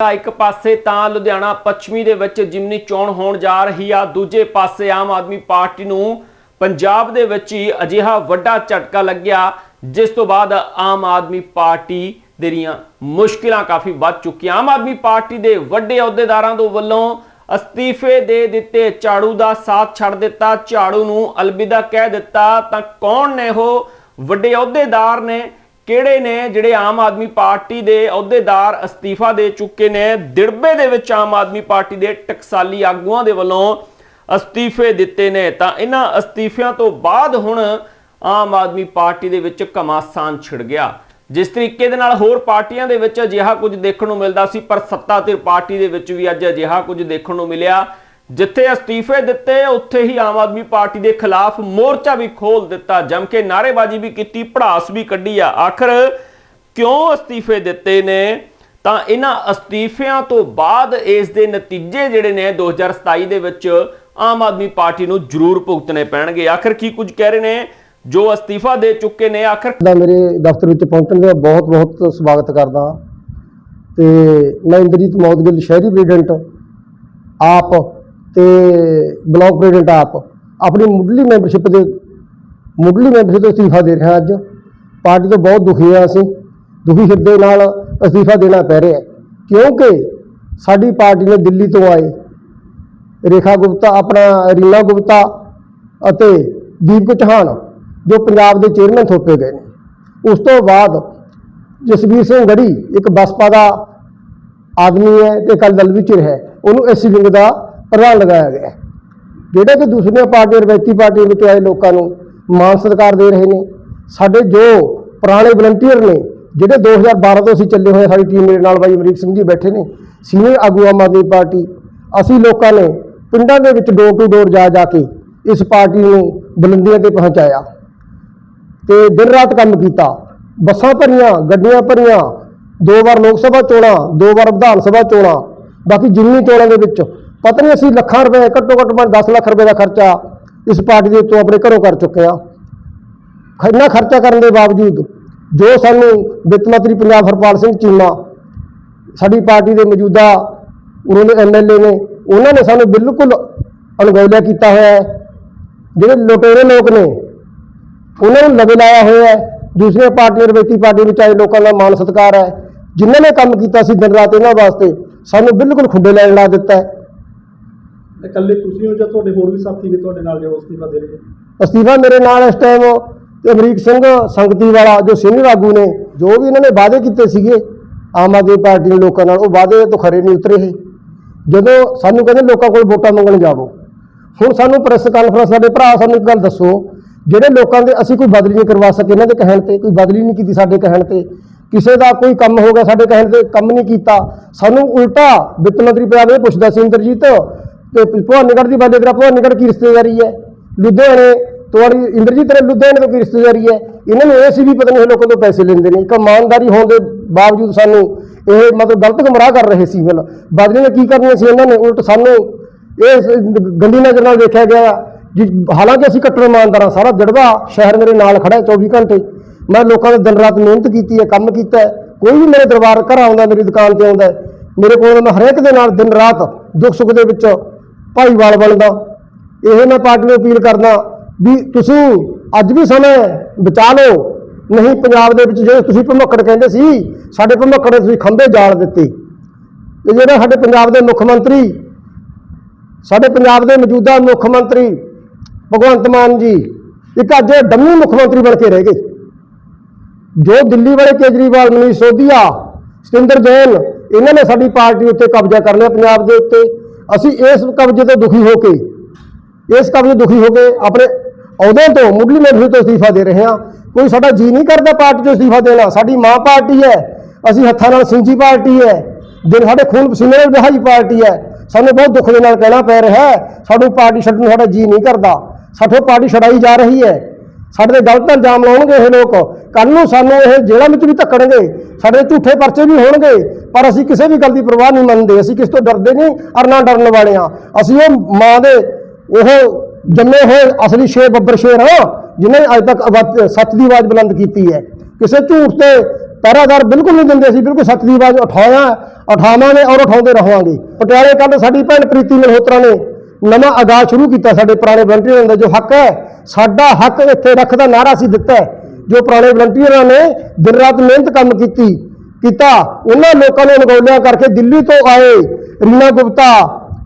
ਇੱਕ ਪਾਸੇ ਤਾਂ ਲੁਧਿਆਣਾ ਪੱਛਮੀ ਦੇ ਵਿੱਚ ਜਿਮਨੀ ਚੋਣ ਹੋਣ ਜਾ ਰਹੀ ਆ, ਦੂਜੇ ਪਾਸੇ ਆਮ ਆਦਮੀ ਪਾਰਟੀ ਨੂੰ ਪੰਜਾਬ ਦੇ ਵਿੱਚ ਹੀ ਅਜਿਹਾ ਵੱਡਾ ਝਟਕਾ ਲੱਗਿਆ, ਜਿਸ ਤੋਂ ਬਾਅਦ ਆਮ ਆਦਮੀ ਪਾਰਟੀ ਦੇ ਰੀਆਂ ਮੁਸ਼ਕਿਲਾਂ ਕਾਫੀ ਵੱਧ ਚੁੱਕੀਆਂ। ਆਮ ਆਦਮੀ ਪਾਰਟੀ ਦੇ ਵੱਡੇ ਅਹੁਦੇਦਾਰਾਂ ਦੇ ਵੱਲੋਂ ਅਸਤੀਫੇ ਦੇ ਦਿੱਤੇ, ਝਾੜੂ ਦਾ ਸਾਥ ਛੱਡ ਦਿੱਤਾ, ਝਾੜੂ ਨੂੰ ਅਲਵਿਦਾ ਕਹਿ ਦਿੱਤਾ, ਤਾਂ ਕੌਣ ਨੇ ਉਹ? ਵੱਡੇ ਅਹੁਦੇਦਾਰ ਨੇ ਕਿਹੜੇ ਨੇ ਜਿਹੜੇ ਆਮ ਆਦਮੀ ਪਾਰਟੀ ਦੇ ਅਹੁਦੇਦਾਰ ਅਸਤੀਫਾ ਦੇ ਚੁੱਕੇ ਨੇ? ਦਿੜਬੇ ਦੇ ਵਿੱਚ ਆਮ ਆਦਮੀ ਪਾਰਟੀ ਦੇ ਟਕਸਾਲੀ ਆਗੂਆਂ ਦੇ ਵੱਲੋਂ ਅਸਤੀਫੇ ਦਿੱਤੇ ਨੇ। ਤਾਂ ਇਹਨਾਂ ਅਸਤੀਫਿਆਂ ਤੋਂ ਬਾਅਦ ਹੁਣ ਆਮ ਆਦਮੀ ਪਾਰਟੀ ਦੇ ਵਿੱਚ ਘਮਾਸਾਨ ਛਿੜ ਗਿਆ। ਜਿਸ ਤਰੀਕੇ ਦੇ ਨਾਲ ਹੋਰ ਪਾਰਟੀਆਂ ਦੇ ਵਿੱਚ ਅਜਿਹਾ ਕੁਝ ਦੇਖਣ ਨੂੰ ਮਿਲਦਾ ਸੀ, ਪਰ ਸੱਤਾ ਧਿਰ ਪਾਰਟੀ ਦੇ ਵਿੱਚ ਵੀ ਅੱਜ ਅਜਿਹਾ ਕੁਝ ਦੇਖਣ ਨੂੰ ਮਿਲਿਆ। ਜਿੱਥੇ ਅਸਤੀਫੇ ਦਿੱਤੇ, ਉੱਥੇ ਹੀ ਆਮ ਆਦਮੀ ਪਾਰਟੀ ਦੇ ਖਿਲਾਫ ਮੋਰਚਾ ਵੀ ਖੋਲ ਦਿੱਤਾ, ਜਮ ਕੇ ਨਾਅਰੇਬਾਜ਼ੀ ਵੀ ਕੀਤੀ ਪੜਾਸ ਵੀ ਕੱਢੀ ਆ। ਆਖਰ ਕਿਉਂ ਅਸਤੀਫੇ ਦਿੱਤੇ ਨੇ? ਤਾਂ ਇਹਨਾਂ ਅਸਤੀਫਿਆਂ ਤੋਂ ਬਾਅਦ ਇਸ ਦੇ ਨਤੀਜੇ ਜਿਹੜੇ ਨੇ 2027 ਦੇ ਵਿੱਚ ਆਮ ਆਦਮੀ ਪਾਰਟੀ ਨੂੰ ਜ਼ਰੂਰ ਭੁਗਤਣੇ ਪੈਣਗੇ। ਆਖਰ ਕੀ ਕੁਝ ਕਹਿ ਰਹੇ ਨੇ? ਜੋ ਅਸਤੀਫਾ ਦੇ ਚੁੱਕੇ ਨੇ, ਆਖਰ ਦਾ ਮੇਰੇ ਦਫ਼ਤਰ ਵਿੱਚ ਪਹੁੰਚਣ ਦਾ ਬਹੁਤ ਬਹੁਤ ਸਵਾਗਤ ਕਰਦਾ ਤੇ ਮੈਂ ਇੰਦਰਜੀਤ ਮੌਦਗਿੱਲ, ਸ਼ਹਿਰੀ ਪ੍ਰੈਜ਼ੀਡੈਂਟ ਆਪ ਤੇ ਬਲਾਕ ਪ੍ਰੈਜ਼ੀਡੈਂਟ ਆਪ ਆਪਣੀ ਮੁੱਢਲੀ ਮੈਂਬਰਸ਼ਿਪ ਦੇ, ਮੁੱਢਲੀ ਮੈਂਬਰਸ਼ਿਪ ਤੋਂ ਅਸਤੀਫਾ ਦੇ ਰਿਹਾ ਅੱਜ। ਪਾਰਟੀ ਤੋਂ ਬਹੁਤ ਦੁਖੀ ਹਾਂ ਅਸੀਂ। ਦੁਖੀ ਹਿਰਦੇ ਨਾਲ ਅਸਤੀਫਾ ਦੇਣਾ ਪੈ ਰਿਹਾ ਕਿਉਂਕਿ ਸਾਡੀ ਪਾਰਟੀ ਨੇ ਦਿੱਲੀ ਤੋਂ ਆਏ ਰੇਖਾ ਗੁਪਤਾ, ਆਪਣਾ ਰੀਨਾ ਗੁਪਤਾ ਅਤੇ ਦੀਪਕ ਚੌਹਾਨ, ਜੋ ਪੰਜਾਬ ਦੇ ਚੇਅਰਮੈਨ ਥੋਪੇ ਗਏ ਨੇ। ਉਸ ਤੋਂ ਬਾਅਦ ਜਸਵੀਰ ਸਿੰਘ ਗੜੀ ਇੱਕ ਬਸਪਾ ਦਾ ਆਦਮੀ ਹੈ ਤੇ ਕੱਲ ਦਲ ਵਿੱਚ ਰਿਹਾ ਉਹਨੂੰ ਐਸੀ ਵਿੰਗ ਦਾ ਪ੍ਰਧਾਨ ਲਗਾਇਆ ਗਿਆ। ਹੈ। ਜਿਹੜੇ ਕਿ ਦੂਸਰੀਆਂ ਪਾਰਟੀਆਂ, ਰਵਾਇਤੀ ਪਾਰਟੀਆਂ ਵਿੱਚ ਆਏ ਲੋਕਾਂ ਨੂੰ ਮਾਨ ਸਤਿਕਾਰ ਦੇ ਰਹੇ ਨੇ। ਸਾਡੇ ਜੋ ਪੁਰਾਣੇ ਵਲੰਟੀਅਰ ਨੇ, ਜਿਹੜੇ 2012 ਤੋਂ ਅਸੀਂ ਚੱਲੇ ਹੋਏ ਸਾਡੀ ਟੀਮ ਮੇਰੇ ਨਾਲ ਬਾਈ ਅਮਰੀਕ ਸਿੰਘ ਜੀ ਬੈਠੇ ਨੇ, ਸੀਨੀਅਰ ਆਗੂ ਆਮ ਆਦਮੀ ਪਾਰਟੀ, ਅਸੀਂ ਲੋਕਾਂ ਨੇ ਪਿੰਡਾਂ ਦੇ ਵਿੱਚ ਡੋਰ ਟੂ ਡੋਰ ਜਾ ਜਾ ਕੇ ਇਸ ਪਾਰਟੀ ਨੂੰ ਬੁਲੰਦੀਆਂ ਤੇ ਪਹੁੰਚਾਇਆ। ਤੇ ਦਿਨ ਰਾਤ ਕੰਮ ਕੀਤਾ। ਬੱਸਾਂ ਭਰੀਆਂ, ਗੱਡੀਆਂ ਭਰੀਆਂ, ਦੋ ਵਾਰ ਲੋਕ ਸਭਾ ਚੋਣਾਂ, ਦੋ ਵਾਰ ਵਿਧਾਨ ਸਭਾ ਚੋਣਾਂ, ਬਾਕੀ ਜਿੰਨੀ ਚੋਣਾਂ ਦੇ ਵਿੱਚ ਪਤਾ ਨਹੀਂ ਅਸੀਂ ਲੱਖਾਂ ਰੁਪਏ, ਘੱਟੋ ਘੱਟ ਮੈਂ 10 ਲੱਖ ਰੁਪਏ ਦਾ ਖਰਚਾ ਇਸ ਪਾਰਟੀ ਦੇ ਉੱਤੋਂ ਆਪਣੇ ਘਰੋਂ ਕਰ ਚੁੱਕੇ ਆ। ਇੰਨਾ ਖਰਚਾ ਕਰਨ ਦੇ ਬਾਵਜੂਦ ਜੋ ਸਾਨੂੰ ਵਿੱਤ ਮੰਤਰੀ ਪੰਜਾਬ ਹਰਪਾਲ ਸਿੰਘ ਚੀਮਾ, ਸਾਡੀ ਪਾਰਟੀ ਦੇ ਮੌਜੂਦਾ ਉਹਨਾਂ ਦੇ ਐਮਐਲਏ ਨੇ, ਉਹਨਾਂ ਨੇ ਸਾਨੂੰ ਬਿਲਕੁਲ ਅਣਗੌਲਿਆ ਕੀਤਾ ਹੋਇਆ ਹੈ। ਜਿਹੜੇ ਲੁਟੇਰੇ ਲੋਕ ਨੇ, ਉਹਨਾਂ ਨੂੰ ਲਵੇ ਲਾਇਆ ਹੋਇਆ ਹੈ। ਦੂਸਰੀਆਂ ਪਾਰਟੀਆਂ, ਰਵੇਤੀ ਪਾਰਟੀ ਵਿੱਚ ਆਏ ਲੋਕਾਂ ਦਾ ਮਾਣ ਸਤਿਕਾਰ ਹੈ। ਜਿਨ੍ਹਾਂ ਨੇ ਕੰਮ ਕੀਤਾ ਸੀ ਦਿਨ ਰਾਤ ਇਹਨਾਂ ਵਾਸਤੇ, ਸਾਨੂੰ ਬਿਲਕੁਲ ਖੁੱਡੇ ਲੈਣ ਲਾ ਦਿੱਤਾ ਹੈ। ਇਕੱਲੇ ਤੁਸੀਂ ਹੋ ਜਾਂ ਤੁਹਾਡੇ ਹੋਰ ਵੀ ਸਾਥੀ ਵੀ ਤੁਹਾਡੇ ਨਾਲ ਜੋ ਅਸਤੀਫਾ ਦੇ ਰਹੇ ਅਸਤੀਫਾ ਮੇਰੇ ਨਾਲ ਇਸ ਟਾਈਮ ਤੇ ਅਮਰੀਕ ਸਿੰਘ ਸੰਗਤੀ ਵਾਲਾ ਜੋ ਸੀਨੀਅਰ ਆਗੂ ਨੇ, ਜੋ ਵੀ ਇਹਨਾਂ ਨੇ ਵਾਅਦੇ ਕੀਤੇ ਸੀਗੇ, ਆਮ ਆਦਮੀ ਪਾਰਟੀ ਦੇ ਲੋਕਾਂ ਨਾਲ, ਉਹ ਵਾਅਦੇ ਤੋਂ ਖਰੇ ਨਹੀਂ ਉਤਰੇ ਇਹ। ਜਦੋਂ ਸਾਨੂੰ ਕਹਿੰਦੇ ਲੋਕਾਂ ਕੋਲ ਵੋਟਾਂ ਮੰਗਣ ਜਾਵੋ, ਹੁਣ ਸਾਨੂੰ ਪ੍ਰੈਸ ਕਾਨਫਰੰਸ ਸਾਡੇ ਭਰਾ ਸਾਨੂੰ ਇੱਕ ਗੱਲ ਦੱਸੋ, ਜਿਹੜੇ ਲੋਕਾਂ ਦੇ ਅਸੀਂ ਕੋਈ ਬਦਲੀ ਨਹੀਂ ਕਰਵਾ ਸਕੇ ਇਹਨਾਂ ਦੇ ਕਹਿਣ ਤੇ, ਕੋਈ ਬਦਲੀ ਨਹੀਂ ਕੀਤੀ ਸਾਡੇ ਕਹਿਣ ਤੇ, ਕਿਸੇ ਦਾ ਕੋਈ ਕੰਮ ਹੋ ਗਿਆ ਸਾਡੇ ਕਹਿਣ ਤੇ, ਕੰਮ ਨਹੀਂ ਕੀਤਾ। ਸਾਨੂੰ ਉਲਟਾ ਵਿੱਤ ਮੰਤਰੀ ਪੰਜਾਬ ਇਹ ਪੁੱਛਦਾ ਸੀ, ਇੰਦਰਜੀਤ ਤੇ ਭਵਾਨੀਗੜ੍ਹ ਦੀ ਬਾਦੇ ਤੇਰਾ ਭਵਾਨੀਗੜ੍ਹ ਕੀ ਰਿਸ਼ਤੇਦਾਰੀ ਹੈ? ਲੁਧਿਆਣੇ ਤੁਹਾਡੀ ਇੰਦਰਜੀਤ ਤੇਰੇ ਲੁਧਿਆਣੇ ਤੋਂ ਕੀ ਰਿਸ਼ਤੇਦਾਰੀ ਹੈ? ਇਹਨਾਂ ਨੂੰ ਇਹ ਸੀ ਵੀ ਪਤਾ ਨਹੀਂ ਇਹ ਲੋਕਾਂ ਤੋਂ ਪੈਸੇ ਲੈਂਦੇ ਨੇ। ਇੱਕ ਇਮਾਨਦਾਰੀ ਹੋਣ ਦੇ ਬਾਵਜੂਦ ਸਾਨੂੰ ਇਹ ਮਤਲਬ ਗਲਤ ਗੁੰਮਰਾਹ ਕਰ ਰਹੇ ਸੀ ਮਤਲਬ ਬਦਲੀ ਨੇ ਕੀ ਕਰਨੀਆਂ ਸੀ ਇਹਨਾਂ ਨੇ? ਉਲਟ ਸਾਨੂੰ ਇਹ ਗੰਦੀ ਨਜ਼ਰ ਨਾਲ ਦੇਖਿਆ ਗਿਆ। ਜੀ ਹਾਲਾਂਕਿ ਅਸੀਂ ਕੱਟੜ ਇਮਾਨਦਾਰ ਹਾਂ। ਸਾਰਾ ਜੜਵਾ ਸ਼ਹਿਰ ਮੇਰੇ ਨਾਲ ਖੜਾ ਹੈ 24 ਘੰਟੇ। ਮੈਂ ਲੋਕਾਂ ਦੇ ਦਿਨ ਰਾਤ ਮਿਹਨਤ ਕੀਤੀ ਹੈ, ਕੰਮ ਕੀਤਾ ਕੋਈ ਵੀ ਮੇਰੇ ਦਰਬਾਰ ਘਰ ਆਉਂਦਾ, ਮੇਰੀ ਦੁਕਾਨ ਤੇ ਆਉਂਦਾ ਮੇਰੇ ਕੋਲ ਮੈਂ ਹਰੇਕ ਦੇ ਨਾਲ ਦਿਨ ਰਾਤ ਦੁੱਖ ਸੁੱਖ ਦੇ ਵਿੱਚ ਭਾਈਵਾਲ ਬਣਦਾ। ਇਹ ਮੈਂ ਪਾਰਟੀ ਨੂੰ ਅਪੀਲ ਕਰਦਾ ਵੀ ਤੁਸੀਂ ਅੱਜ ਵੀ ਸਮੇਂ ਬਚਾ ਲਓ। ਨਹੀਂ ਪੰਜਾਬ ਦੇ ਵਿੱਚ ਜਿਹੜੇ ਤੁਸੀਂ ਭਮੱਕੜ ਕਹਿੰਦੇ ਸੀ, ਸਾਡੇ ਭਮੱਕੜ ਤੁਸੀਂ ਖੰਭੇ ਜਾਲ ਦਿੱਤੇ। ਇਹ ਜਿਹੜਾ ਸਾਡੇ ਪੰਜਾਬ ਦੇ ਮੁੱਖ ਮੰਤਰੀ, ਸਾਡੇ ਪੰਜਾਬ ਦੇ ਮੌਜੂਦਾ ਮੁੱਖ ਮੰਤਰੀ ਭਗਵੰਤ ਮਾਨ ਜੀ, ਇੱਕ ਅੱਜ ਇਹ ਡੰਮੀ ਮੁੱਖ ਮੰਤਰੀ ਬਣ ਕੇ ਰਹਿ ਗਏ। ਜੋ ਦਿੱਲੀ ਵਾਲੇ ਕੇਜਰੀਵਾਲ, ਮਨੀਸ਼ ਸੋਧੀਆ, ਸਤਿੰਦਰ ਜੈਨ, ਇਹਨਾਂ ਨੇ ਸਾਡੀ ਪਾਰਟੀ ਉੱਤੇ ਕਬਜ਼ਾ ਕਰ ਲਿਆ ਪੰਜਾਬ ਦੇ ਉੱਤੇ। ਅਸੀਂ ਇਸ ਕਬਜ਼ੇ ਤੋਂ ਦੁਖੀ ਹੋ ਕੇ, ਇਸ ਕਬਜ਼ੇ ਦੁਖੀ ਹੋ ਕੇ ਆਪਣੇ ਅਹੁਦੇ ਤੋਂ ਮੁੱਢਲੀ ਮੈਂਬਰੀ ਤੋਂ ਅਸਤੀਫਾ ਦੇ ਰਹੇ ਹਾਂ। ਕੋਈ ਸਾਡਾ ਜੀ ਨਹੀਂ ਕਰਦਾ ਪਾਰਟੀ ਤੋਂ ਅਸਤੀਫਾ ਦੇਣਾ ਸਾਡੀ ਮਾਂ ਪਾਰਟੀ ਹੈ। ਅਸੀਂ ਹੱਥਾਂ ਨਾਲ ਸਿੰਜੀ ਪਾਰਟੀ ਹੈ। ਦਿਨ ਸਾਡੇ ਖੂਨ ਪਸੀਨੇ ਨਾਲ ਵਿਹਾਈ ਪਾਰਟੀ ਹੈ। ਸਾਨੂੰ ਬਹੁਤ ਦੁੱਖ ਦੇ ਨਾਲ ਕਹਿਣਾ ਪੈ ਰਿਹਾ ਹੈ ਸਾਨੂੰ ਪਾਰਟੀ ਛੱਡਣ ਨੂੰ ਸਾਡਾ ਜੀ ਨਹੀਂ ਕਰਦਾ। ਸਾਥੋਂ ਪਾਰਟੀ ਛਡਾਈ ਜਾ ਰਹੀ ਹੈ। ਸਾਡੇ ਤੇ ਗਲਤ ਇਲਜ਼ਾਮ ਲਾਉਣਗੇ ਇਹ ਲੋਕ। ਕੱਲ ਨੂੰ ਸਾਨੂੰ ਇਹ ਜੇਲ੍ਹਾਂ ਵਿੱਚ ਵੀ ਧੱਕਣਗੇ। ਸਾਡੇ ਝੂਠੇ ਪਰਚੇ ਵੀ ਹੋਣਗੇ। ਪਰ ਅਸੀਂ ਕਿਸੇ ਵੀ ਗੱਲ ਦੀ ਪਰਵਾਹ ਨਹੀਂ ਮੰਨਦੇ, ਅਸੀਂ ਕਿਸ ਤੋਂ ਡਰਦੇ ਨਹੀਂ ਔਰ ਨਾ ਡਰਨ ਵਾਲੇ ਹਾਂ। ਅਸੀਂ ਉਹ ਮਾਂ ਦੇ ਉਹ ਜੰਮੇ ਹੋਏ ਅਸਲੀ ਸ਼ੇਰ ਬੱਬਰ ਸ਼ੇਰ ਹਾਂ, ਜਿਨ੍ਹਾਂ ਨੇ ਅੱਜ ਤੱਕ ਆਵਾਜ਼- ਸੱਚ ਦੀ ਆਵਾਜ਼ ਬੁਲੰਦ ਕੀਤੀ ਹੈ। ਕਿਸੇ ਝੂਠ ਤੇ ਪਹਿਰਾਦਾਰ ਬਿਲਕੁਲ ਨਹੀਂ ਦਿੰਦੇ ਸੀ ਬਿਲਕੁਲ ਸੱਚ ਦੀ ਆਵਾਜ਼ ਉਠਾਇਆ ਉਠਾਵਾਂਗੇ ਔਰ ਉਠਾਉਂਦੇ ਰਹਾਂਗੇ। ਪਟਿਆਲੇ ਕੱਲ ਸਾਡੀ ਭੈਣ ਪ੍ਰੀਤੀ ਮਲਹੋਤਰਾ ਨੇ ਨਵਾਂ ਆਗਾਜ਼ ਸ਼ੁਰੂ ਕੀਤਾ ਸਾਡੇ ਪੁਰਾਣੇ ਵਲੰਟੀਅਰਾਂ ਦਾ, ਜੋ ਹੱਕ ਹੈ, ਸਾਡਾ ਹੱਕ ਇੱਥੇ ਰੱਖ ਦਾ ਨਾਰਾ ਸੀ ਦਿੱਤਾ ਜੋ ਪੁਰਾਣੇ ਵਲੰਟੀਅਰਾਂ ਨੇ ਦਿਨ ਰਾਤ ਮਿਹਨਤ ਕੰਮ ਕੀਤੀ ਕੀਤਾ। ਉਹਨਾਂ ਲੋਕਾਂ ਨੂੰ ਅਣਗੌਲਿਆਂ ਕਰਕੇ ਦਿੱਲੀ ਤੋਂ ਆਏ ਰੀਨਾ ਗੁਪਤਾ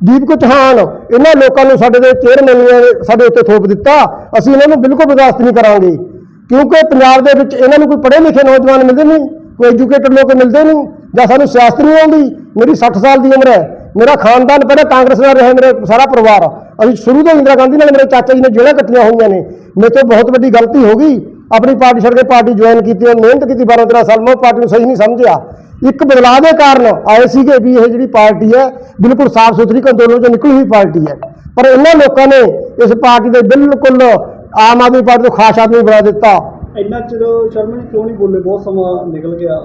ਦੀਪਕ ਚੌਹਾਨ ਇਹਨਾਂ ਲੋਕਾਂ ਨੂੰ ਸਾਡੇ ਦੇ ਚੇਅਰਮੈਨ ਨੇ ਸਾਡੇ ਉੱਤੇ ਥੋਪ ਦਿੱਤਾ। ਅਸੀਂ ਇਹਨਾਂ ਨੂੰ ਬਿਲਕੁਲ ਬਰਦਾਸ਼ਤ ਨਹੀਂ ਕਰਾਂਗੇ। ਕਿਉਂਕਿ ਪੰਜਾਬ ਦੇ ਵਿੱਚ ਇਹਨਾਂ ਨੂੰ ਕੋਈ ਪੜ੍ਹੇ ਲਿਖੇ ਨੌਜਵਾਨ ਮਿਲਦੇ ਨਹੀਂ, ਕੋਈ ਐਜੂਕੇਟਡ ਲੋਕ ਮਿਲਦੇ ਨਹੀਂ, ਜਾਂ ਸਾਨੂੰ ਸਿਆਸਤ ਨਹੀਂ ਆਉਂਦੀ। ਮੇਰੀ 60 ਸਾਲ ਦੀ ਉਮਰ ਹੈ। ਮੇਰਾ ਖਾਨਦਾਨ ਪਹਿਲਾਂ ਕਾਂਗਰਸ ਨਾਲ ਰਿਹਾ, ਮੇਰੇ ਸਾਰਾ ਪਰਿਵਾਰ। ਅਸੀਂ ਸ਼ੁਰੂ ਤੋਂ ਇੰਦਰਾ ਗਾਂਧੀ ਨਾਲ ਮੇਰੇ ਚਾਚਾ ਜੀ ਨੇ ਜੇਲ੍ਹਾਂ ਕੱਟੀਆਂ ਹੋਈਆਂ ਨੇ। ਮੇਰੇ ਤੋਂ ਬਹੁਤ ਵੱਡੀ ਗਲਤੀ ਹੋ ਗਈ। ਆਪਣੀ ਪਾਰਟੀ ਛੱਡ ਕੇ ਪਾਰਟੀ ਜੁਆਇਨ ਕੀਤੀ ਔਰ ਮਿਹਨਤ ਕੀਤੀ 12 13 ਸਾਲ, ਮੈਂ ਉਹ ਪਾਰਟੀ ਨੂੰ ਸਹੀ ਨਹੀਂ ਸਮਝਿਆ। ਇੱਕ ਬਦਲਾਅ ਦੇ ਕਾਰਨ ਆਏ ਸੀਗੇ ਵੀ ਇਹ ਜਿਹੜੀ ਪਾਰਟੀ ਹੈ, ਬਿਲਕੁਲ ਸਾਫ਼ ਸੁਥਰੀ ਕੰਦੋਲੋਂ ਚੋਂ ਨਿਕਲੀ ਹੋਈ ਪਾਰਟੀ ਹੈ। ਪਰ ਇਹਨਾਂ ਲੋਕਾਂ ਨੇ ਇਸ ਪਾਰਟੀ ਦੇ ਬਿਲਕੁਲ ਆਮ ਆਦਮੀ ਪਾਰਟੀ ਤੋਂ ਖਾਸ ਆਦਮੀ ਬਣਾ ਦਿੱਤਾ। ਇੰਨਾ ਚਿਰ ਸ਼ਰਮਾ ਜੀ ਕਿਉਂ ਨਹੀਂ ਬੋਲੇ? ਬਹੁਤ ਸਮਾਂ ਨਿਕਲ ਗਿਆ।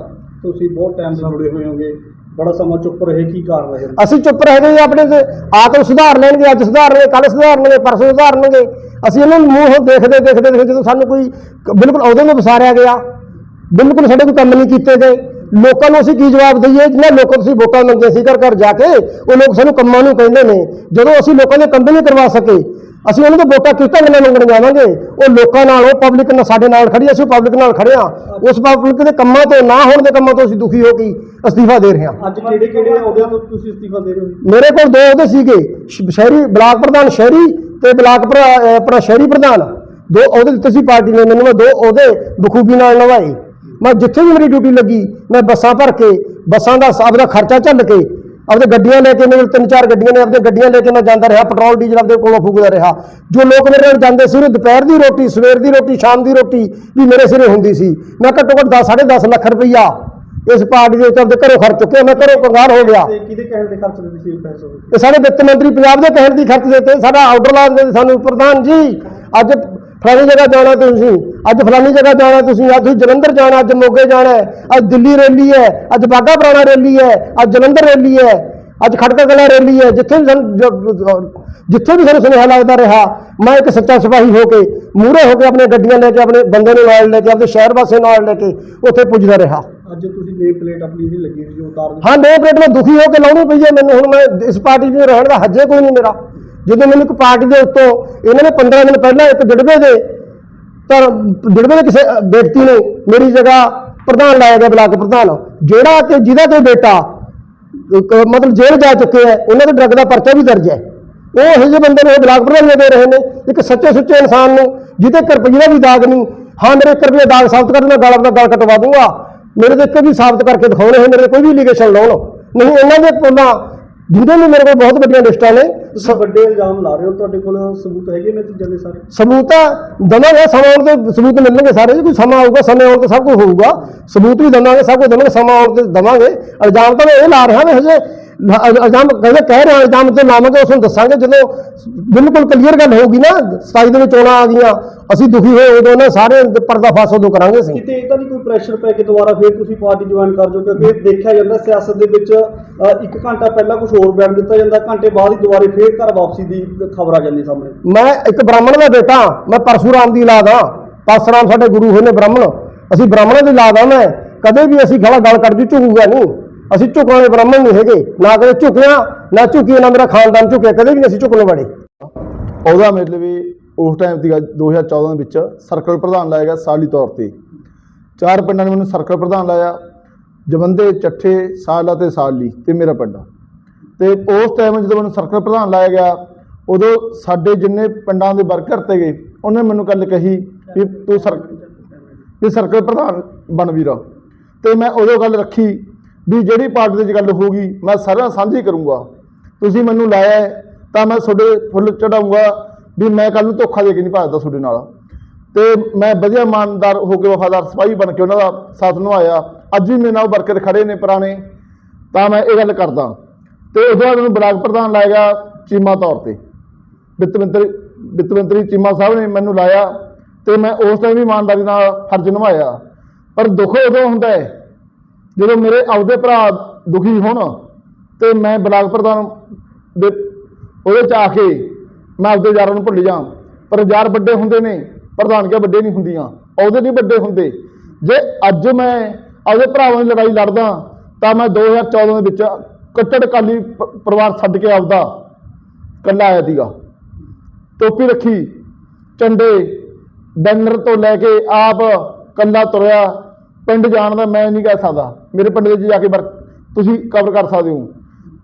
ਤੁਸੀਂ ਬਹੁਤ ਟਾਈਮ ਨਾਲ ਜੁੜੇ ਹੋਏ ਹੋਗੇ ਬੜਾ ਸਮਾਂ ਚੁੱਪ ਰਹੇ, ਕੀ ਕਾਰਨ ਰਹੇ ਅਸੀਂ ਚੁੱਪ ਰਹੇ ਗਏ ਆਪਣੇ ਤੇ। ਆ ਸੁਧਾਰ ਲੈਣਗੇ, ਅੱਜ ਸੁਧਾਰਨਗੇ ਕੱਲ ਸੁਧਾਰਨਗੇ ਪਰਸੋਂ ਸੁਧਾਰਨਗੇ ਅਸੀਂ ਇਹਨਾਂ ਨੂੰ ਮੂੰਹੋਂ ਦੇਖਦੇ ਦੇਖਦੇ ਦੇਖਦੇ ਜਦੋਂ ਸਾਨੂੰ ਕੋਈ ਬਿਲਕੁਲ ਉਹਦੇ ਨੂੰ ਵਿਸਾਰਿਆ ਗਿਆ। ਬਿਲਕੁਲ ਸਾਡੇ ਕੋਈ ਕੰਮ ਨਹੀਂ ਕੀਤੇ ਗਏ। ਲੋਕਾਂ ਨੂੰ ਅਸੀਂ ਕੀ ਜਵਾਬ ਦਈਏ? ਜਿਹਨਾਂ ਲੋਕਾਂ ਤੁਸੀਂ ਵੋਟਾਂ ਮੰਗੀਆਂ ਸੀ ਘਰ ਘਰ ਜਾ ਕੇ, ਉਹ ਲੋਕ ਸਾਨੂੰ ਕੰਮਾਂ ਨੂੰ ਕਹਿੰਦੇ ਨੇ। ਜਦੋਂ ਅਸੀਂ ਲੋਕਾਂ ਦੇ ਕੰਮ ਨਹੀਂ ਕਰਵਾ ਸਕੇ ਅਸੀਂ ਉਹਨਾਂ ਤੋਂ ਵੋਟਾਂ ਢੰਗ ਨਾਲ ਮੰਗਣ ਜਾਵਾਂਗੇ? ਉਹ ਲੋਕਾਂ ਨਾਲ ਉਹ ਪਬਲਿਕ ਨਾਲ ਸਾਡੇ ਨਾਲ ਖੜੀ ਅਸੀਂ ਪਬਲਿਕ ਨਾਲ ਖੜੇ ਹਾਂ ਉਸ ਪਬਲਿਕ ਦੇ ਕੰਮਾਂ ਤੋਂ ਨਾ ਹੋਣ ਦੇ ਕੰਮਾਂ ਤੋਂ ਅਸੀਂ ਦੁਖੀ ਹੋ ਕੇ ਅਸਤੀਫਾ ਦੇ ਰਹੇ ਹਾਂ। ਅੱਜ ਕਿਹੜੇ ਕਿਹੜੇ ਅਹੁਦਿਆਂ ਤੋਂ ਤੁਸੀਂ ਅਸਤੀਫਾ ਦੇ ਰਹੇ ਹੋ? ਮੇਰੇ ਕੋਲ ਦੋ ਉਹਦੇ ਸੀਗੇ। ਸ਼ਹਿਰੀ ਬਲਾਕ ਪ੍ਰਧਾਨ ਸ਼ਹਿਰੀ ਤੇ ਬਲਾਕ ਆਪਣਾ ਸ਼ਹਿਰੀ ਪ੍ਰਧਾਨ। ਦੋ ਉਹਦੇ ਦਿੱਤੇ ਸੀ ਪਾਰਟੀ ਨੇ ਮੈਨੂੰ ਮੈਂ ਦੋ ਉਹਦੇ ਬਖੂਬੀ ਨਾਲ ਨਿਭਾਏ ਮੈਂ ਜਿੱਥੇ ਵੀ ਮੇਰੀ ਡਿਊਟੀ ਲੱਗੀ ਮੈਂ ਬੱਸਾਂ ਭਰ ਕੇ ਬੱਸਾਂ ਦਾ ਆਪਦਾ ਖਰਚਾ ਝੱਲ ਕੇ ਆਪਦੇ ਗੱਡੀਆਂ ਲੈ ਕੇ ਮੇਰੇ ਕੋਲ ਤਿੰਨ ਚਾਰ ਗੱਡੀਆਂ ਨੇ ਆਪਦੇ ਗੱਡੀਆਂ ਲੈ ਕੇ ਮੈਂ ਜਾਂਦਾ ਰਿਹਾ ਪੈਟਰੋਲ ਡੀਜ਼ਲ ਆਪਦੇ ਕੋਲੋਂ ਫੂਕਦਾ ਰਿਹਾ। ਜੋ ਲੋਕ ਮੇਰੇ ਨਾਲ ਜਾਂਦੇ ਸੀ ਉਹ ਦੁਪਹਿਰ ਦੀ ਰੋਟੀ ਸਵੇਰ ਦੀ ਰੋਟੀ ਸ਼ਾਮ ਦੀ ਰੋਟੀ ਵੀ ਮੇਰੇ ਸਿਰੇ ਹੁੰਦੀ ਸੀ। ਮੈਂ ਘੱਟੋ ਘੱਟ 10 10.5 ਲੱਖ ਰੁਪਈਆ ਇਸ ਪਾਰਟੀ ਦੇ ਉੱਤੇ ਆਪਦੇ ਘਰੋਂ ਖਰਚ ਚੁੱਕਿਆ ਮੈਂ ਘਰੋਂ ਕੰਗਾਰ ਹੋ ਗਿਆ। ਤੇ ਕਿਹਦੇ ਕਹਿਣ ਤੇ ਖਰਚ ਦਿੰਦੇ ਸੀ ਇਹ ਪੈਸੇ? ਇਹ ਸਾਡੇ ਵਿੱਤ ਮੰਤਰੀ ਪੰਜਾਬ ਦੇ ਕਹਿਣ ਦੀ ਖਰਚ ਦਿੱਤੇ ਸਾਡਾ ਆਰਡਰ ਲਾ ਦਿੰਦੇ ਸਾਨੂੰ ਪ੍ਰਧਾਨ ਜੀ ਅੱਜ ਫਲਾਣੀ ਜਗ੍ਹਾ ਜਾਣਾ ਤੁਸੀਂ ਅੱਜ ਫਲਾਣੀ ਜਗ੍ਹਾ ਜਾਣਾ ਤੁਸੀਂ ਅੱਜ ਜਲੰਧਰ ਜਾਣਾ ਅੱਜ ਮੋਗੇ ਜਾਣਾ ਅੱਜ ਦਿੱਲੀ ਰੈਲੀ ਹੈ ਅੱਜ ਬਾਗਾ ਪੁਰਾਣਾ ਰੈਲੀ ਹੈ ਅੱਜ ਜਲੰਧਰ ਰੈਲੀ ਹੈ ਅੱਜ ਖੜਕਾ ਕਲਾ ਰੈਲੀ ਹੈ ਜਿੱਥੇ ਵੀ ਜਿੱਥੇ ਵੀ ਸਾਨੂੰ ਸੁਨੇਹਾ ਲੱਗਦਾ ਰਿਹਾ ਮੈਂ ਇੱਕ ਸੱਚਾ ਸਿਪਾਹੀ ਹੋ ਕੇ ਮੂਹਰੇ ਹੋ ਕੇ ਆਪਣੇ ਗੱਡੀਆਂ ਲੈ ਕੇ ਆਪਣੇ ਬੰਦੇ ਨੂੰ ਨਾਲ ਲੈ ਕੇ ਆਪਣੇ ਸ਼ਹਿਰ ਵਾਸੀਆਂ ਨਾਲ ਲੈ ਕੇ ਉੱਥੇ ਪੁੱਜਦਾ ਰਿਹਾ। ਅੱਜ ਤੁਸੀਂ ਨੇਮ ਪਲੇਟ ਆਪਣੀ ਜਿਹੜੀ ਲੱਗੀ ਉਹ ਉਤਾਰ ਹਾਂ ਦੋ ਪਲੇਟ ਮੈਂ ਦੁਖੀ ਹੋ ਕੇ ਲਾਉਣੀ ਪਈ ਹੈ ਮੈਨੂੰ ਹੁਣ ਮੈਂ ਇਸ ਪਾਰਟੀ 'ਚ ਰਹਿਣ ਦਾ ਹੱਜੇ ਕੋਈ ਨਹੀਂ ਮੇਰਾ। ਜਦੋਂ ਮੈਨੂੰ ਇੱਕ ਪਾਰਟੀ ਦੇ ਉੱਤੋਂ ਇਹਨਾਂ ਨੇ 15 ਦਿਨ ਪਹਿਲਾਂ ਇੱਕ ਜੜਵੇ ਦੇ, ਤਾਂ ਜੜਵੇ ਦੇ ਕਿਸੇ ਵਿਅਕਤੀ ਨੂੰ ਮੇਰੀ ਜਗ੍ਹਾ ਪ੍ਰਧਾਨ ਲਾਇਆ ਗਿਆ, ਬਲਾਕ ਪ੍ਰਧਾਨ। ਜਿਹੜਾ ਕਿ ਜਿਹਦਾ ਕੋਈ ਬੇਟਾ ਮਤਲਬ ਜੇਲ੍ਹ ਜਾ ਚੁੱਕੇ ਹੈ, ਉਹਨਾਂ ਦੇ ਡਰਗ ਦਾ ਪਰਚਾ ਵੀ ਦਰਜ ਹੈ। ਉਹ ਇਹੋ ਜਿਹੇ ਬੰਦੇ ਨੂੰ ਇਹ ਬਲਾਕ ਪ੍ਰਧਾਨ ਦੇ ਰਹੇ ਨੇ। ਇੱਕ ਸੱਚੇ ਸੁੱਚੇ ਇਨਸਾਨ ਨੂੰ, ਜਿਹਦੇ ਇੱਕ ਰੁਪਈਏ ਵੀ ਦਾਗ ਨਹੀਂ, ਹਾਂ, ਮੇਰੇ ਇੱਕ ਰੁਪਈਏ ਦਾਗ ਸਾਬਤ ਕਰ ਮੈਂ ਗਲ ਦਾ ਗਲ ਕਟਵਾ ਦੂੰਗਾ। ਮੇਰੇ ਦੇ ਇੱਕ ਵੀ ਸਾਬਤ ਕਰਕੇ ਦਿਖਾਉਣੇ ਹੈ ਮੇਰੇ ਤੇ ਕੋਈ ਵੀ ਲੀਗੇਸ਼ਨ ਲਾਉਣ ਨਹੀਂ ਇਹਨਾਂ ਦੇ ਕੋਲਾਂ ਜਿਹਦੇ ਵੀ ਮੇਰੇ ਕੋਲ ਬਹੁਤ ਵੱਡੀਆਂ ਲਿਸਟਾਂ ਨੇ। ਤੁਸੀਂ ਵੱਡੇ ਇਲਜ਼ਾਮ ਲਾ ਰਹੇ ਹੋ ਤੁਹਾਡੇ ਕੋਲ ਸਬੂਤ ਹੈਗੇ ਨੇ ਚੀਜ਼ਾਂ ਦੇ ਸਾਰੇ? ਸਬੂਤ ਤਾਂ ਦਵਾਂਗੇ ਸਮਾਂ ਆਉਣ ਤੇ ਸਬੂਤ ਮਿਲਣਗੇ ਸਾਰੇ ਜੀ ਕੋਈ ਸਮਾਂ ਆਊਗਾ ਸਮੇਂ ਆਉਣ ਤੇ ਸਭ ਕੁਝ ਹੋਊਗਾ। ਸਬੂਤ ਵੀ ਦਵਾਂਗੇ ਸਭ ਕੁਝ ਦਵਾਂਗੇ ਸਮਾਂ ਆਉਣ ਤੇ ਦਵਾਂਗੇ। ਇਲਜ਼ਾਮ ਤਾਂ ਮੈਂ ਇਹ ਲਾ ਰਿਹਾ ਮੈਂ ਹਜੇ ਇਲਜ਼ਾਮ ਕਹਿੰਦੇ ਕਹਿ ਰਿਹਾ ਇਲਜ਼ਾਮ ਤੇ ਲਾਵਾਂਗੇ ਉਸ ਨੂੰ ਦੱਸਾਂਗੇ ਜਦੋਂ ਬਿਲਕੁਲ ਕਲੀਅਰ ਗੱਲ ਹੋਊਗੀ ਨਾ 27 ਦੇ ਵਿੱਚ ਚੋਣਾਂ ਆ ਗਈਆਂ ਅਸੀਂ ਦੁਖੀ ਹੋਏ ਉਦੋਂ ਨਾ ਸਾਰੇ ਪਰਦਾਫਾਸ਼ ਉਦੋਂ ਕਰਾਂਗੇ ਅਸੀਂ। ਕਿਤੇ ਤਾਂ ਨਹੀਂ ਕੋਈ ਪ੍ਰੈਸ਼ਰ ਪੈ ਕੇ ਦੁਬਾਰਾ ਫੇਰ ਤੁਸੀਂ ਪਾਰਟੀ ਜੁਆਇਨ ਕਰ ਜਾਓ ਕਿਉਂਕਿ ਦੇਖਿਆ ਜਾਂਦਾ ਸਿਆਸਤ ਦੇ ਵਿੱਚ ਇੱਕ ਘੰਟਾ ਪਹਿਲਾਂ ਕੁਝ ਹੋਰ ਬਿਆਨ ਦਿੱਤਾ ਜਾਂਦਾ ਘੰਟੇ ਬਾਅਦ ਹੀ ਦੁਬਾਰੇ ਫੇਰ ਘਰ ਵਾਪਸੀ ਦੀ ਖਬਰ ਆ ਜਾਂਦੀ ਸਾਹਮਣੇ। ਮੈਂ ਇੱਕ ਬ੍ਰਾਹਮਣ ਦਾ ਬੇਟਾ ਮੈਂ ਪਰਸ਼ੂਰਾਮ ਦੀ ਔਲਾਦ ਹਾਂ ਪਰਸ਼ੂਰਾਮ ਸਾਡੇ ਗੁਰੂ ਹੋਏ ਨੇ ਬ੍ਰਾਹਮਣ। ਅਸੀਂ ਬ੍ਰਾਹਮਣਾਂ ਦੀ ਔਲਾਦ ਹਾਂ ਮੈਂ ਕਦੇ ਵੀ ਅਸੀਂ ਗਲਾ ਗਲ ਕੱਢ ਜੂ ਝੁਕੂਗਾ ਨਹੀਂ। ਅਸੀਂ ਝੁਕਣ ਵਾਲੇ ਬ੍ਰਾਹਮਣ ਨਹੀਂ ਹੈਗੇ, ਨਾ ਕਦੇ ਝੁਕਿਆ, ਨਾ ਝੁਕੀ, ਨਾ ਮੇਰਾ ਖਾਨਦਾਨ ਝੁਕਿਆ, ਕਦੇ ਵੀ ਨਹੀਂ ਅਸੀਂ ਝੁਕਣ ਵਾਲੇ। ਉਹਦਾ ਮਤਲਬ ਵੀ ਉਸ ਟਾਈਮ ਦੀ 2014 ਦੇ ਵਿੱਚ ਸਰਕਲ ਪ੍ਰਧਾਨ ਲਾਇਆ ਗਿਆ ਸਾਲੀ ਤੌਰ ਤੇ। ਚਾਰ ਪਿੰਡਾਂ ਨੇ ਮੈਨੂੰ ਸਰਕਲ ਪ੍ਰਧਾਨ ਲਾਇਆ, ਜਵੰਦੇ, ਚੱਠੇ, ਸਾਲਾ ਤੇ ਸਾਲੀ ਤੇ ਮੇਰਾ ਪਿੰਡ। ਤੇ ਉਸ ਟਾਈਮ ਜਦੋਂ ਮੈਨੂੰ ਸਰਕਲ ਪ੍ਰਧਾਨ ਲਾਇਆ ਗਿਆ, ਉਦੋਂ ਸਾਡੇ ਜਿੰਨੇ ਪਿੰਡਾਂ ਦੇ ਵਰਕਰ ਤੇ ਗਏ, ਉਹਨੇ ਮੈਨੂੰ ਗੱਲ ਕਹੀ ਵੀ ਤੂੰ ਸਰ ਵੀ ਸਰਕਲ ਪ੍ਰਧਾਨ ਬਣ ਵੀਰਾ। ਤੇ ਮੈਂ ਉਦੋਂ ਗੱਲ ਰੱਖੀ ਵੀ ਜਿਹੜੀ ਪਾਰਟੀ ਦੇ ਵਿੱਚ ਗੱਲ ਹੋਊਗੀ ਮੈਂ ਸਾਰਿਆਂ ਸਾਂਝੀ ਕਰੂੰਗਾ। ਤੁਸੀਂ ਮੈਨੂੰ ਲਾਇਆ ਹੈ, ਤਾਂ ਮੈਂ ਤੁਹਾਡੇ ਫੁੱਲ ਚੜਾਉਂਗਾ ਵੀ ਮੈਂ ਕੱਲ ਨੂੰ ਧੋਖਾ ਦੇ ਕੇ ਨਹੀਂ ਭੱਜਦਾ ਤੁਹਾਡੇ ਨਾਲ। ਤੇ ਮੈਂ ਵਧੀਆ ਇਮਾਨਦਾਰ ਹੋ ਕੇ ਵਫਾਦਾਰ ਸਿਪਾਹੀ ਬਣ ਕੇ ਉਹਨਾਂ ਦਾ ਸਾਥ ਨਿਭਾਇਆ ਅੱਜ ਵੀ ਮੇਰੇ ਨਾਲ ਵਰਕਰ ਖੜੇ ਨੇ ਪੁਰਾਣੇ ਤਾਂ ਮੈਂ ਇਹ ਗੱਲ ਕਰਦਾ। ਤੇ ਉਦੋਂ ਬਾਅਦ ਮੈਨੂੰ ਬਲਾਕ ਪ੍ਰਧਾਨ ਲਾਇਆ ਗਿਆ ਚੀਮਾ ਤੌਰ ਤੇ। ਵਿੱਤ ਮੰਤਰੀ ਵਿੱਤ ਮੰਤਰੀ ਚੀਮਾ ਸਾਹਿਬ ਨੇ ਮੈਨੂੰ ਲਾਇਆ ਤੇ ਮੈਂ ਉਸ ਟਾਈਮ ਵੀ ਇਮਾਨਦਾਰੀ ਨਾਲ ਫਰਜ਼ ਨਿਭਾਇਆ। ਪਰ ਦੁੱਖ ਉਦੋਂ ਹੁੰਦਾ ਹੈ ਜਦੋਂ ਮੇਰੇ ਆਪਦੇ ਭਰਾ ਦੁਖੀ ਹੋਣ ਤੇ ਮੈਂ ਬਲਾਕ ਪ੍ਰਧਾਨ ਦੇ ਉਹਦੇ ਚ ਆ ਕੇ ਮੈਂ ਆਪਦੇ ਯਾਰਾਂ ਨੂੰ ਭੁੱਲ ਜਾਂ ਪਰ ਯਾਰ ਵੱਡੇ ਹੁੰਦੇ ਨੇ ਪ੍ਰਧਾਨਕੀਆਂ ਵੱਡੇ ਨਹੀਂ ਹੁੰਦੀਆਂ, ਉਹਦੇ ਨਹੀਂ ਵੱਡੇ ਹੁੰਦੇ। ਜੇ ਅੱਜ ਮੈਂ ਆਪਦੇ ਭਰਾਵਾਂ ਦੀ ਲੜਾਈ ਲੜਦਾ ਤਾਂ ਮੈਂ 2014 ਦੇ ਵਿੱਚ ਕੱਟੜ ਕਾਲੀ ਪ- ਪਰਿਵਾਰ ਛੱਡ ਕੇ ਆਪਦਾ ਕੱਲਾ ਆਇਆ ਸੀਗਾ। ਟੋਪੀ ਰੱਖੀ, ਝੰਡੇ, ਬੈਨਰ ਤੋਂ ਲੈ ਕੇ ਆਪ ਕੱਲਾ ਤੁਰਿਆ ਪਿੰਡ ਜਾਣ ਦਾ ਮੈਂ ਨਹੀਂ ਕਹਿ ਸਕਦਾ। ਮੇਰੇ ਪਿੰਡ ਵਿੱਚ ਜਾ ਕੇ ਵਰ ਤੁਸੀਂ ਕਵਰ ਕਰ ਸਕਦੇ ਹੋ।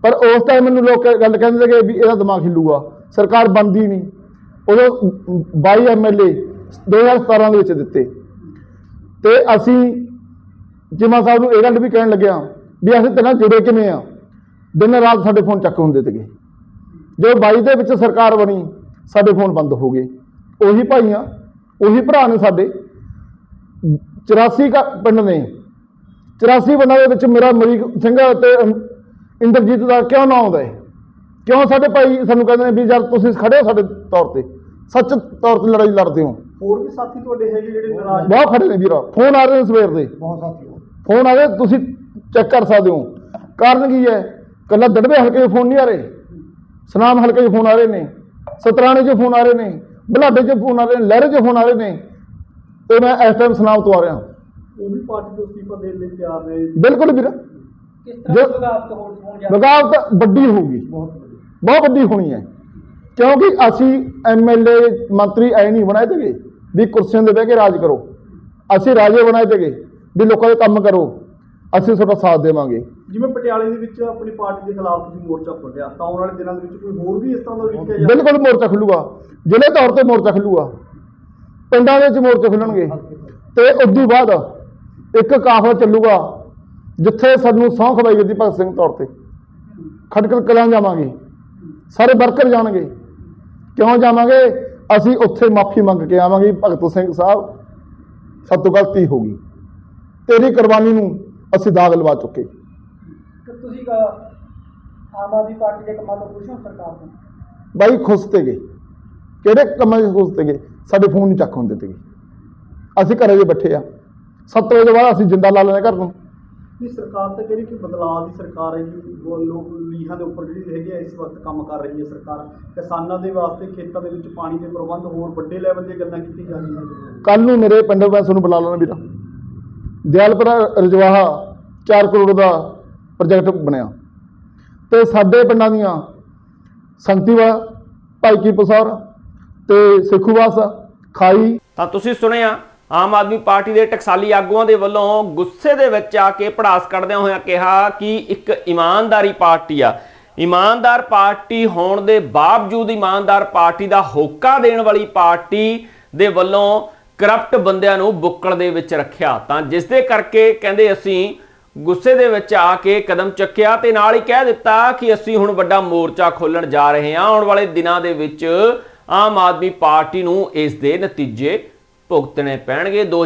ਪਰ ਉਸ ਟਾਈਮ ਮੈਨੂੰ ਲੋਕ ਗੱਲ ਕਹਿੰਦੇ ਸੀਗੇ ਵੀ ਇਹਦਾ ਦਿਮਾਗ ਹਿੱਲੂਗਾ। ਸਰਕਾਰ ਬਣਦੀ ਨਹੀਂ। ਉਦੋਂ 22 ਐਮਐਲਏ 2017 ਦੇ ਵਿੱਚ ਦਿੱਤੇ। ਤੇ ਅਸੀਂ ਜਿਮਾ ਸਾਹਿਬ ਨੂੰ ਇਹ ਗੱਲ ਵੀ ਕਹਿਣ ਲੱਗਿਆ ਵੀ ਅਸੀਂ ਤੇਨਾਂ ਜੁੜੇ ਕਿਵੇਂ ਆ? ਦਿਨ ਰਾਤ ਸਾਡੇ ਫੋਨ ਚੱਕ ਹੁੰਦੇ ਸੀਗੇ। ਜੋ 22 ਦੇ ਵਿੱਚ ਸਰਕਾਰ ਬਣੀ, ਸਾਡੇ ਫੋਨ ਬੰਦ ਹੋ ਗਏ। ਉਹੀ ਭਾਈਆਂ, ਉਹੀ ਭਰਾ ਨੇ ਸਾਡੇ। 84 ਕਾ ਪਿੰਡ ਨੇ 84 ਪਿੰਡਾਂ ਦੇ ਵਿੱਚ ਮੇਰਾ ਮਰੀਕ ਸਿੰਘ ਤੇ ਇੰਦਰਜੀਤ ਦਾ ਕਿਉਂ ਨਾ ਆਉਂਦਾ ਹੈ ਕਿਉਂ ਸਾਡੇ ਭਾਈ ਸਾਨੂੰ ਕਹਿੰਦੇ ਨੇ ਵੀ ਜਦ ਤੁਸੀਂ ਖੜੇ ਹੋ ਸਾਡੇ ਤੌਰ ਤੇ? ਸੱਚ ਤੌਰ ਤੇ ਲੜਾਈ ਲੜਦੇ ਹੋ। ਹੋਰ ਵੀ ਸਾਥੀ ਤੁਹਾਡੇ ਹੈਗੇ ਜਿਹੜੇ ਨਾਰਾਜ਼ ਬਹੁਤ ਖੜੇ ਨੇ ਵੀਰਾ। ਫੋਨ ਆ ਰਹੇ ਨੇ ਸਵੇਰ ਦੇ। ਬਹੁਤ ਸਾਥੀ ਫੋਨ ਆ ਰਹੇ ਤੁਸੀਂ ਚੈੱਕ ਕਰ ਸਕਦੇ ਹੋ। ਕਾਰਨ ਕੀ ਹੈ? ਕੱਲਾ ਦੜਵੇ ਹਲਕੇ ਦੇ ਫੋਨ ਨਹੀਂ ਆ ਰਹੇ। ਸਨਾਮ ਹਲਕੇ ਦੇ ਫੋਨ ਆ ਰਹੇ ਨੇ। ਸਤਰਾਣੇ 'ਚ ਫੋਨ ਆ ਰਹੇ ਨੇ। ਬਲਾਡੇ 'ਚ ਫੋਨ ਆ ਰਹੇ ਨੇ। ਲਹਿਰੇ 'ਚ ਫੋਨ ਆ ਰਹੇ ਨੇ। ਤੇ ਮੈਂ ਇਸ ਟਾਈਮ ਸਨਾਮ ਤੋਂ ਆ ਰਿਹਾ ਉਹ ਵੀ ਪਾਰਟੀ ਤੋਂ ਅਸਤੀਫਾ ਦੇਣ ਲਈ ਤਿਆਰ ਨੇ। ਬਿਲਕੁਲ ਵੀਰਾ। ਕਿਸ ਹੋਣ ਜਾ ਬਗਾਵਤ ਵੱਡੀ ਹੋਊਗੀ। ਬਹੁਤ ਵੱਡੀ। ਹੋਣੀ ਹੈ। ਕਿਉਂਕਿ ਅਸੀਂ ਐਮਐਲਏ ਮੰਤਰੀ ਐ ਨਹੀਂ ਬਣਾਏ ਤੇਗੇ ਵੀ ਕੁਰਸੀਆਂ ਤੇ ਬਹਿ ਕੇ ਰਾਜ ਕਰੋ। ਅਸੀਂ ਰਾਜੇ ਬਣਾਏ ਤੇਗੇ ਵੀ ਲੋਕਾਂ ਦੇ ਕੰਮ ਕਰੋ। ਅਸੀਂ ਤੁਹਾਡਾ ਸਾਥ ਦੇਵਾਂਗੇ। ਜਿਵੇਂ ਪਟਿਆਲੇ ਦੇ ਵਿੱਚ ਆਪਣੀ ਪਾਰਟੀ ਦੇ ਖਿਲਾਫ ਤੁਸੀਂ ਮੋਰਚਾ ਖੋਲ੍ਹਿਆ ਤਾਂ ਆਉਣ ਵਾਲੇ ਦਿਨਾਂ ਦੇ ਵਿੱਚ ਕੋਈ ਹੋਰ ਵੀ ਇਸ ਤਰ੍ਹਾਂ ਦਾ ਜਾ ਬਿਲਕੁਲ ਮੋਰਚਾ ਖੁੱਲੂਗਾ। ਜ਼ਿਲ੍ਹੇ ਤੌਰ ਤੇ ਮੋਰਚਾ ਖੁੱਲੂਗਾ। ਪਿੰਡਾਂ ਦੇ ਵਿੱਚ ਮੋਰਚੇ ਖੁੱਲਣਗੇ। ਤੇ ਉਦੋਂ ਬਾਅਦ ਇੱਕ ਕਾਫਲਾ ਚੱਲੂਗਾ ਜਿੱਥੇ ਸਾਨੂੰ ਸਹੁੰ ਖਵਾਈ ਗਈ ਸੀ ਭਗਤ ਸਿੰਘ ਤੌਰ ਤੇ। ਖਟਕਲ ਕਲਾਂ ਜਾਵਾਂਗੇ। ਸਾਰੇ ਵਰਕਰ ਜਾਣਗੇ। ਕਿਉਂ ਜਾਵਾਂਗੇ? ਅਸੀਂ ਉੱਥੇ ਮਾਫੀ ਮੰਗ ਕੇ ਆਵਾਂਗੇ ਭਗਤ ਸਿੰਘ ਸਾਹਿਬ। ਸਭ ਤੋਂ ਗਲਤੀ ਹੋ ਗਈ। ਤੇਰੀ ਕੁਰਬਾਨੀ ਨੂੰ ਅਸੀਂ ਦਾਗ ਲਵਾ ਚੁੱਕੇ। ਤੁਸੀਂ ਆਮ ਆਦਮੀ ਪਾਰਟੀ ਦੇ ਕੰਮਾਂ ਤੋਂ ਖੁਸ਼ ਹੋ ਸਰਕਾਰ ਤੋਂ? ਬਾਈ ਖੁਸ਼ ਤੇ ਗਏ। ਕਿਹੜੇ ਕੰਮਾਂ 'ਚ ਖੁਸ਼ ਤੇ ਗਏ? ਸਾਡੇ ਫੋਨ ਨਹੀਂ ਚੱਕ ਹੁੰਦੇ ਤੇ ਅਸੀਂ ਘਰੇ ਜੇ ਬੈਠੇ ਆ 7 ਵਜੇ ਤੋਂ ਬਾਅਦ ਅਸੀਂ ਜਿੰਦਾ ਲਾ ਲੈਣੇ ਘਰ ਨੂੰ। ਨਹੀਂ ਸਰਕਾਰ ਤਾਂ ਕਹਿੰਦੀ ਕਿ ਬਦਲਾਅ ਦੀ ਸਰਕਾਰ ਹੈ ਜੀ। ਉਹ ਲੋਕ ਲੀਹਾਂ ਦੇ ਉੱਪਰ ਜਿਹੜੀ ਹੈਗੀ ਹੈ ਇਸ ਵਕਤ ਕੰਮ ਕਰ ਰਹੀ ਹੈ ਸਰਕਾਰ। ਕਿਸਾਨਾਂ ਦੇ ਵਾਸਤੇ ਖੇਤਾਂ ਦੇ ਵਿੱਚ ਪਾਣੀ ਦੇ ਪ੍ਰਬੰਧ ਹੋਰ ਵੱਡੇ ਲੈਵਲ ਦੀਆਂ ਗੱਲਾਂ ਕੀਤੀ ਜਾ ਰਹੀਆਂ ਨੇ। ਕੱਲ ਨੂੰ ਮੇਰੇ ਪਿੰਡ ਮੈਂ ਤੁਹਾਨੂੰ ਬੁਲਾ ਲੈਣਾ ਵੀਰਾ। ਦਿਆਲਪੁਰਾ ਰਜਵਾਹਾ 4 ਕਰੋੜ ਦਾ ਪ੍ਰੋਜੈਕਟ ਬਣਿਆ। ਤੇ ਸਾਡੇ ਪਿੰਡਾਂ ਦੀਆਂ ਸੰਗਤੀਵਾ ਭਾਈ ਕੀ ਪਸੌਰ ਤੇ ਸਿੱਖੂਵਾਸ ਖਾਈ। ਤਾਂ ਤੁਸੀਂ ਸੁਣਿਆ, ਆਮ ਆਦਮੀ ਪਾਰਟੀ ਦੇ ਟਕਸਾਲੀ ਆਗੂਆਂ ਦੇ ਵੱਲੋਂ ਗੁੱਸੇ ਦੇ ਵਿੱਚ ਆ ਕੇ ਪੜਾਸ ਕੱਢਦਿਆਂ ਹੋਇਆਂ ਕਿਹਾ ਕਿ ਇੱਕ ਇਮਾਨਦਾਰੀ ਪਾਰਟੀ ਆ। ਇਮਾਨਦਾਰ ਪਾਰਟੀ ਹੋਣ ਦੇ ਬਾਵਜੂਦ ਇਮਾਨਦਾਰ ਪਾਰਟੀ ਦਾ ਹੋਕਾ ਦੇਣ ਵਾਲੀ ਪਾਰਟੀ ਦੇ ਵੱਲੋਂ ਕਰਪਟ ਬੰਦਿਆਂ ਨੂੰ ਬੁੱਕਲ ਦੇ ਵਿੱਚ ਰੱਖਿਆ। ਤਾਂ ਜਿਸ ਦੇ ਕਰਕੇ ਕਹਿੰਦੇ ਅਸੀਂ ਗੁੱਸੇ ਦੇ ਵਿੱਚ ਆ ਕੇ ਕਦਮ ਚੱਕਿਆ ਤੇ ਨਾਲ ਹੀ ਕਹਿ ਦਿੱਤਾ ਕਿ ਅਸੀਂ ਹੁਣ ਵੱਡਾ ਮੋਰਚਾ ਖੋਲਣ ਜਾ ਰਹੇ ਹਾਂ। ਆਉਣ ਵਾਲੇ ਦਿਨਾਂ ਦੇ ਵਿੱਚ ਆਮ ਆਦਮੀ ਪਾਰਟੀ ਨੂੰ ਇਸ ਦੇ ਨਤੀਜੇ ਭੁਗਤਣੇ ਪੈਣਗੇ। ਦੋ